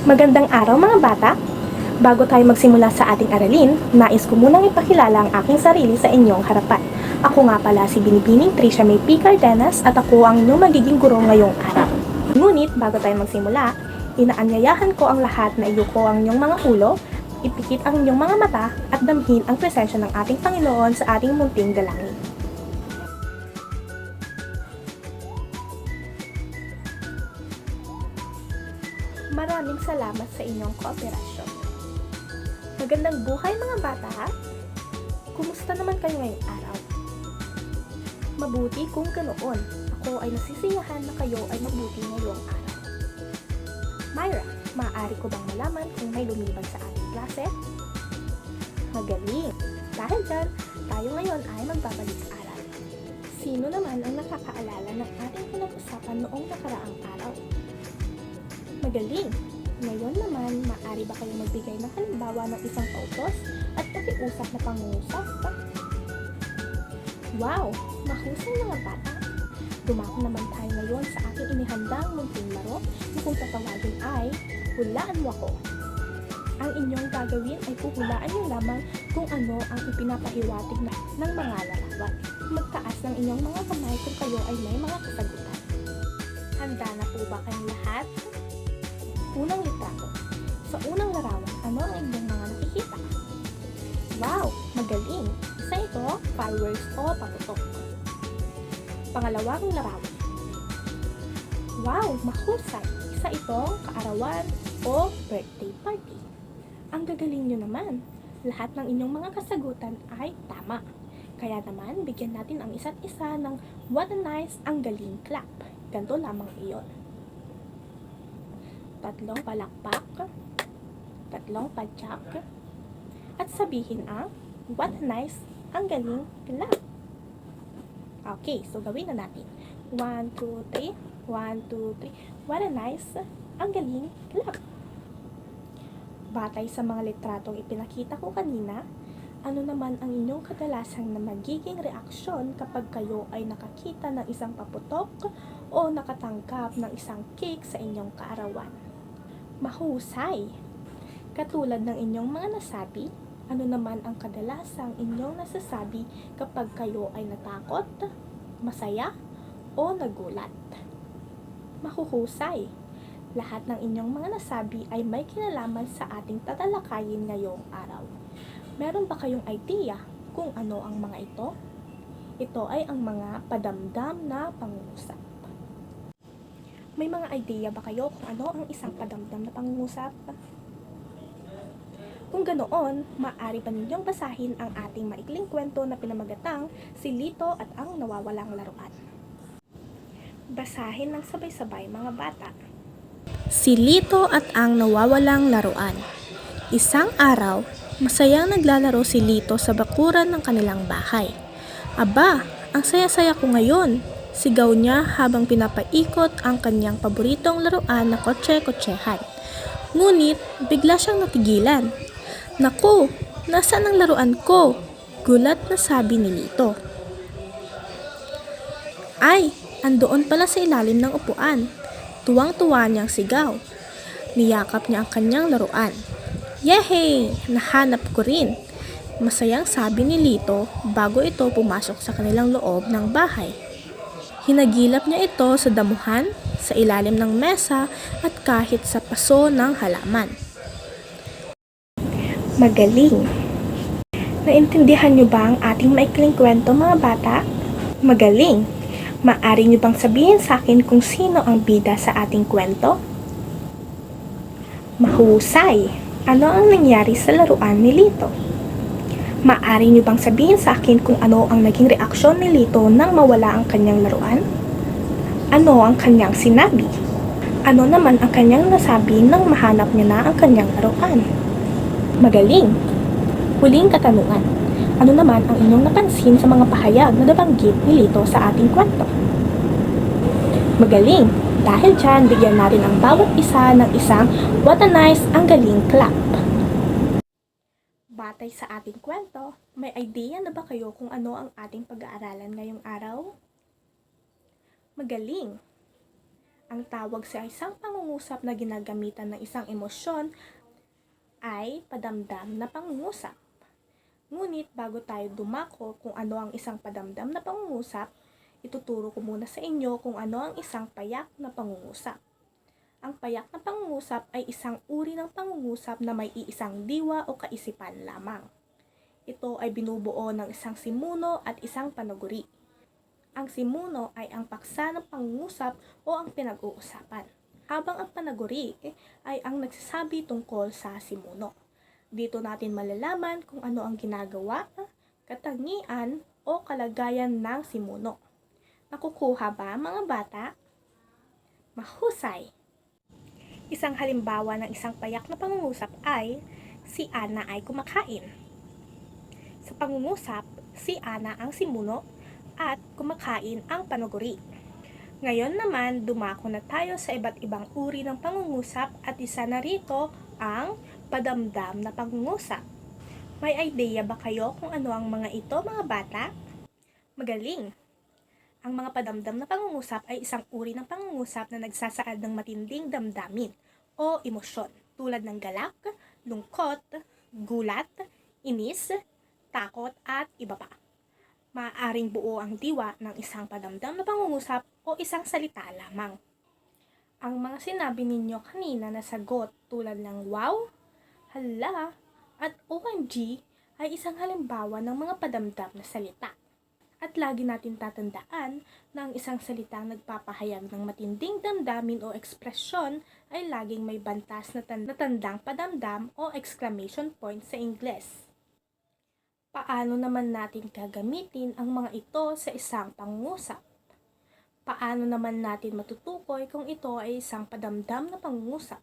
Magandang araw mga bata! Bago tayo magsimula sa ating aralin, nais ko munang ipakilala ang aking sarili sa inyong harapan. Ako nga pala si Binibining Tricia May P. Cardenas at ako ang inyong magiging guro ngayong araw. Ngunit bago tayo magsimula, inaanyayahan ko ang lahat na iyuko ang inyong mga ulo, ipikit ang inyong mga mata at damhin ang presensya ng ating Panginoon sa ating munting dalangin. Maraming salamat sa inyong kooperasyon. Magandang buhay mga bata? Kumusta naman kayo ngayong araw? Mabuti kung ganoon. Ako ay nasisiyahan na kayo ay mabuti ngayong araw. Myra, maaari ko bang malaman kung may lumiban sa ating klase? Magaling! Dahil dyan, tayo ngayon ay magbabalik aral. Sino naman ang nakakaalala ng ating pinag-usapan noong nakaraang araw? Magaling! Ngayon naman, maaari ba kayo magbigay ng halimbawa ng isang pautos at pakiusap na pangungusap? Wow! Mahusay mga bata! Dumako naman tayo ngayon sa ating inihandang munting laro na kung tatawagin ay Hulaan mo ako. Ang inyong gagawin ay puhulaan niyo lamang kung ano ang ipinapahiwatig na ng mga larawan. Magtaas ng inyong mga kamay kung kayo ay may mga kasagutan. Handa na po ba kayong lahat? Unang litrato. Sa unang larawan, ano ang inyong mga nakikita? Wow! Magaling! Isa ito, fireworks o patutok. Pangalawang larawan. Wow! Mahusay! Isa itong kaarawan o birthday party. Ang gagaling nyo naman. Lahat ng inyong mga kasagutan ay tama. Kaya naman, bigyan natin ang isa't isa ng what a nice ang galing clap. Ganto lamang iyon tatlong palakpak, tatlong padyak, at sabihin ang what a nice, ang galing, clap. Okay, so gawin na natin. 1, 2, 3, 1, 2, 3, what a nice, ang galing, clap. Batay sa mga litratong ipinakita ko kanina, ano naman ang inyong kadalasang na magiging reaksyon kapag kayo ay nakakita ng isang paputok o nakatanggap ng isang cake sa inyong kaarawan? Mahusay. Katulad ng inyong mga nasabi, ano naman ang kadalasang inyong nasasabi kapag kayo ay natakot, masaya, o nagulat? Mahuhusay. Lahat ng inyong mga nasabi ay may kinalaman sa ating tatalakayin ngayong araw. Meron ba kayong idea kung ano ang mga ito? Ito ay ang mga padamdam na pangungusap. May mga idea ba kayo kung ano ang isang padamdam na pangungusap? Kung ganoon, maaari pa ninyong basahin ang ating maikling kwento na pinamagatang si Lito at ang nawawalang laruan. Basahin ng sabay-sabay mga bata. Si Lito at ang nawawalang laruan. Isang araw, masayang naglalaro si Lito sa bakuran ng kanilang bahay. Aba, ang saya-saya ko ngayon, Sigaw niya habang pinapaikot ang kanyang paboritong laruan na kotse-kotsehan. Ngunit, bigla siyang natigilan. Naku, nasaan ang laruan ko? Gulat na sabi ni Lito. Ay, andoon pala sa ilalim ng upuan. Tuwang-tuwa niyang sigaw. Niyakap niya ang kanyang laruan. Yehey! Nahanap ko rin! Masayang sabi ni Lito bago ito pumasok sa kanilang loob ng bahay. Hinagilap niya ito sa damuhan, sa ilalim ng mesa at kahit sa paso ng halaman. Magaling! Naintindihan niyo ba ang ating maikling kwento mga bata? Magaling! Maari niyo bang sabihin sa akin kung sino ang bida sa ating kwento? Mahusay! Ano ang nangyari sa laruan ni Lito? Maari niyo bang sabihin sa akin kung ano ang naging reaksyon ni Lito nang mawala ang kanyang laruan? Ano ang kanyang sinabi? Ano naman ang kanyang nasabi nang mahanap niya na ang kanyang laruan? Magaling! Huling katanungan. Ano naman ang inyong napansin sa mga pahayag na nabanggit ni Lito sa ating kwento? Magaling! Dahil dyan, bigyan natin ang bawat isa ng isang What a nice ang galing clap. Batay sa ating kwento, may idea na ba kayo kung ano ang ating pag-aaralan ngayong araw? Magaling! Ang tawag sa isang pangungusap na ginagamitan ng isang emosyon ay padamdam na pangungusap. Ngunit bago tayo dumako kung ano ang isang padamdam na pangungusap, ituturo ko muna sa inyo kung ano ang isang payak na pangungusap. Ang payak na pangungusap ay isang uri ng pangungusap na may iisang diwa o kaisipan lamang. Ito ay binubuo ng isang simuno at isang panaguri. Ang simuno ay ang paksa ng pangungusap o ang pinag-uusapan, habang ang panaguri ay ang nagsasabi tungkol sa simuno. Dito natin malalaman kung ano ang ginagawa, katangian o kalagayan ng simuno. Nakukuha ba mga bata? Mahusay! Isang halimbawa ng isang payak na pangungusap ay si Ana ay kumakain. Sa pangungusap, si Ana ang simuno at kumakain ang panuguri. Ngayon naman, dumako na tayo sa iba't ibang uri ng pangungusap at isa na rito ang padamdam na pangungusap. May idea ba kayo kung ano ang mga ito mga bata? Magaling! Ang mga padamdam na pangungusap ay isang uri ng pangungusap na nagsasaad ng matinding damdamin o emosyon tulad ng galak, lungkot, gulat, inis, takot at iba pa. Maaaring buo ang diwa ng isang padamdam na pangungusap o isang salita lamang. Ang mga sinabi ninyo kanina na sagot tulad ng wow, hala, at OMG ay isang halimbawa ng mga padamdam na salita. At lagi natin tatandaan na ang isang salitang nagpapahayag ng matinding damdamin o ekspresyon ay laging may bantas na tan- tandang padamdam o exclamation point sa Ingles. Paano naman natin gagamitin ang mga ito sa isang pangungusap? Paano naman natin matutukoy kung ito ay isang padamdam na pangungusap?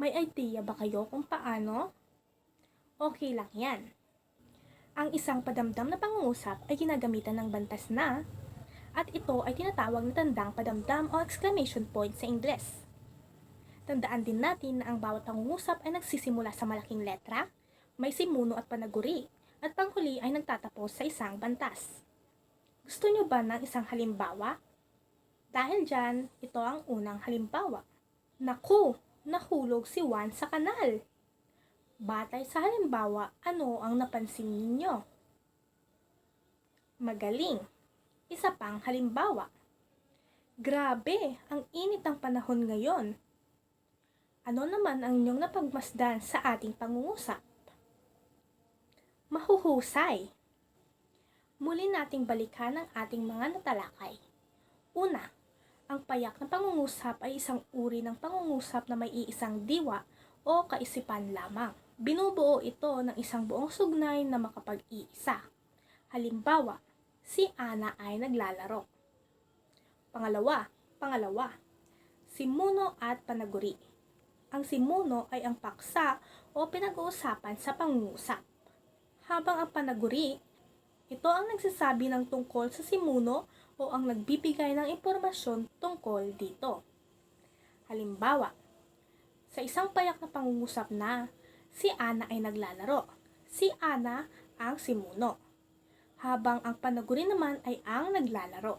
May idea ba kayo kung paano? Okay lang yan. Ang isang padamdam na pangungusap ay ginagamitan ng bantas na at ito ay tinatawag na tandang padamdam o exclamation point sa Ingles. Tandaan din natin na ang bawat pangungusap ay nagsisimula sa malaking letra, may simuno at panaguri, at panghuli ay nagtatapos sa isang bantas. Gusto nyo ba ng isang halimbawa? Dahil dyan, ito ang unang halimbawa. Naku, nahulog si Juan sa kanal. Batay sa halimbawa, ano ang napansin ninyo? Magaling. Isa pang halimbawa. Grabe, ang init ng panahon ngayon. Ano naman ang inyong napagmasdan sa ating pangungusap? Mahuhusay. Muli nating balikan ang ating mga natalakay. Una, ang payak na pangungusap ay isang uri ng pangungusap na may iisang diwa o kaisipan lamang. Binubuo ito ng isang buong sugnay na makapag-iisa. Halimbawa, si Ana ay naglalaro. Pangalawa, pangalawa, simuno at panaguri. Ang simuno ay ang paksa o pinag-uusapan sa pangungusap. Habang ang panaguri, ito ang nagsasabi ng tungkol sa simuno o ang nagbibigay ng impormasyon tungkol dito. Halimbawa, sa isang payak na pangungusap na, si Ana ay naglalaro. Si Ana ang simuno. Habang ang panaguri naman ay ang naglalaro.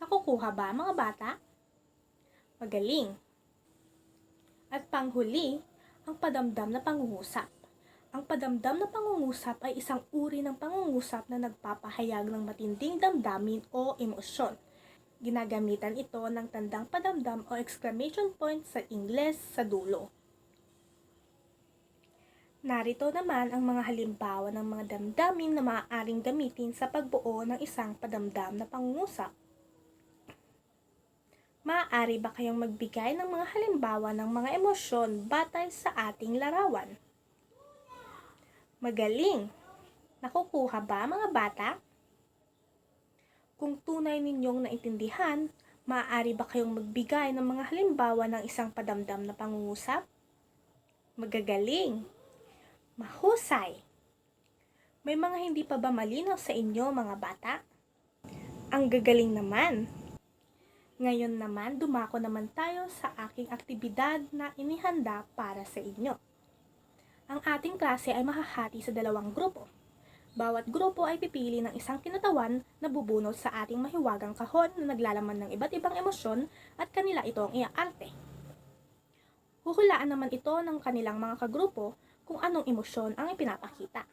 Nakukuha ba mga bata? Magaling. At panghuli, ang padamdam na pangungusap. Ang padamdam na pangungusap ay isang uri ng pangungusap na nagpapahayag ng matinding damdamin o emosyon. Ginagamitan ito ng tandang padamdam o exclamation point sa Ingles sa dulo. Narito naman ang mga halimbawa ng mga damdamin na maaaring gamitin sa pagbuo ng isang padamdam na pangungusap. Maaari ba kayong magbigay ng mga halimbawa ng mga emosyon batay sa ating larawan? Magaling! Nakukuha ba mga bata? Kung tunay ninyong naintindihan, maaari ba kayong magbigay ng mga halimbawa ng isang padamdam na pangungusap? Magagaling! Mahusay! May mga hindi pa ba malinaw sa inyo mga bata? Ang gagaling naman! Ngayon naman, dumako naman tayo sa aking aktibidad na inihanda para sa inyo. Ang ating klase ay mahahati sa dalawang grupo. Bawat grupo ay pipili ng isang kinatawan na bubunot sa ating mahiwagang kahon na naglalaman ng iba't ibang emosyon at kanila itong iaarte. Huhulaan naman ito ng kanilang mga kagrupo kung anong emosyon ang ipinapakita.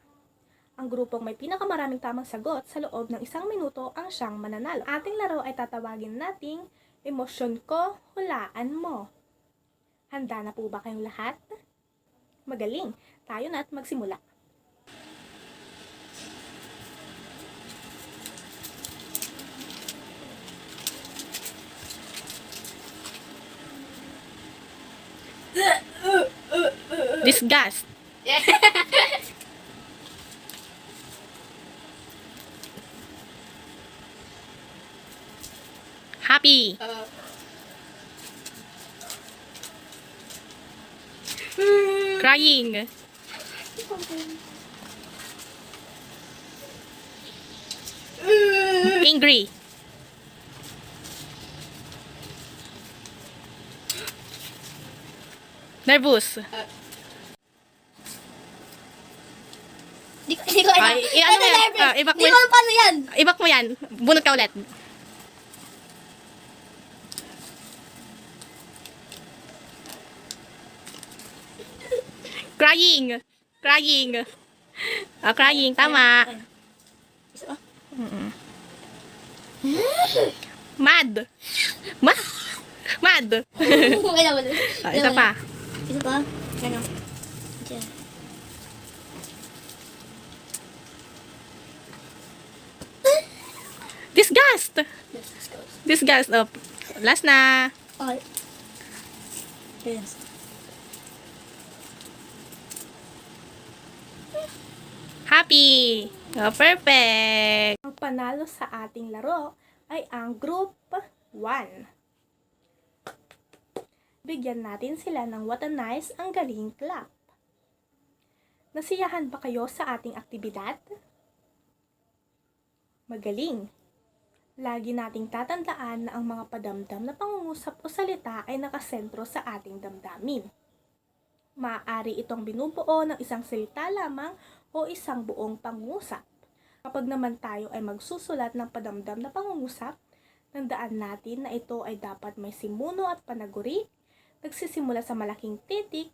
Ang grupong may pinakamaraming tamang sagot sa loob ng isang minuto ang siyang mananalo. Ating laro ay tatawagin nating emosyon ko, hulaan mo. Handa na po ba kayong lahat? Magaling! Tayo na at magsimula. Disgust. Happy. Crying. Angry. Nervous. Di ko, di ko alam. Ay, i- ano Ano yan? Ah, ibak mo Di ko yan. alam paano yan. Ibak mo yan. Bunot ka ulit. Crying. Crying. Ah, crying. Tama. Isa pa? Mad. Mad. Mad. Ah, isa pa. Isa pa? Ano? Disgust. Disgust. Oh, last na. Okay. Yes. Happy. Oh, perfect. Ang panalo sa ating laro ay ang Group 1. Bigyan natin sila ng What a Nice Ang Galing Clap. Nasiyahan ba kayo sa ating aktibidad? Magaling! Lagi nating tatandaan na ang mga padamdam na pangungusap o salita ay nakasentro sa ating damdamin. Maaari itong binubuo ng isang salita lamang o isang buong pangungusap. Kapag naman tayo ay magsusulat ng padamdam na pangungusap, tandaan natin na ito ay dapat may simuno at panaguri, nagsisimula sa malaking titik,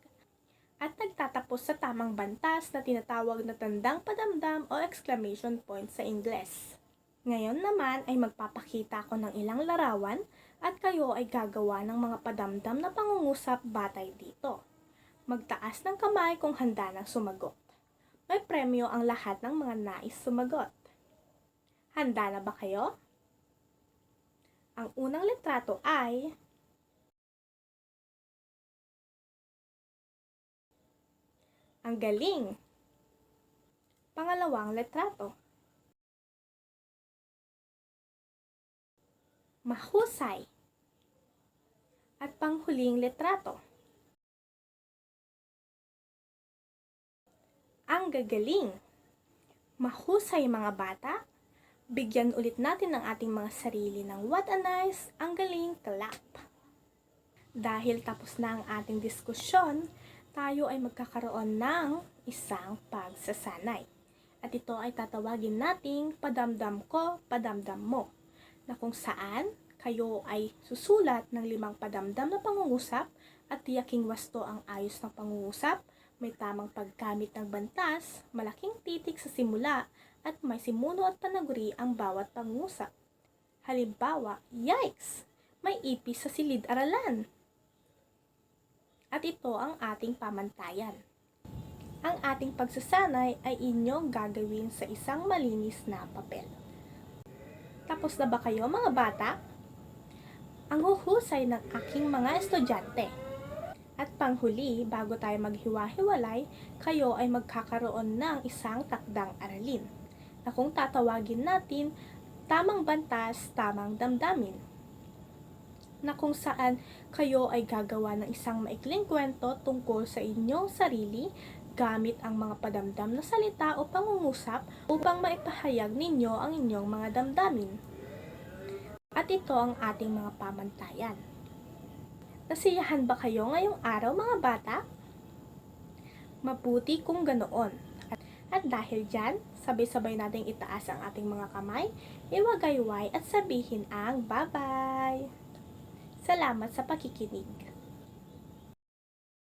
at nagtatapos sa tamang bantas na tinatawag na tandang padamdam o exclamation point sa Ingles. Ngayon naman ay magpapakita ako ng ilang larawan at kayo ay gagawa ng mga padamdam na pangungusap batay dito. Magtaas ng kamay kung handa ng sumagot. May premyo ang lahat ng mga nais sumagot. Handa na ba kayo? Ang unang litrato ay Ang galing. Pangalawang litrato. Mahusay. At panghuling litrato. Ang gagaling. Mahusay mga bata. Bigyan ulit natin ang ating mga sarili ng what a nice, ang galing clap. Dahil tapos na ang ating diskusyon, tayo ay magkakaroon ng isang pagsasanay. At ito ay tatawagin nating padamdam ko, padamdam mo, na kung saan kayo ay susulat ng limang padamdam na pangungusap at tiyaking wasto ang ayos ng pangungusap, may tamang paggamit ng bantas, malaking titik sa simula, at may simuno at panaguri ang bawat pangungusap. Halimbawa, yikes! May ipis sa silid-aralan. At ito ang ating pamantayan. Ang ating pagsasanay ay inyong gagawin sa isang malinis na papel. Tapos na ba kayo mga bata? Ang huhusay ng aking mga estudyante. At panghuli, bago tayo maghiwa-hiwalay, kayo ay magkakaroon ng isang takdang aralin na kung tatawagin natin tamang bantas, tamang damdamin na kung saan kayo ay gagawa ng isang maikling kwento tungkol sa inyong sarili gamit ang mga padamdam na salita o pangungusap upang maipahayag ninyo ang inyong mga damdamin. At ito ang ating mga pamantayan. Nasiyahan ba kayo ngayong araw mga bata? Mabuti kung ganoon. At, dahil dyan, sabay-sabay nating itaas ang ating mga kamay, iwagayway at sabihin ang bye-bye. Salamat sa pakikinig.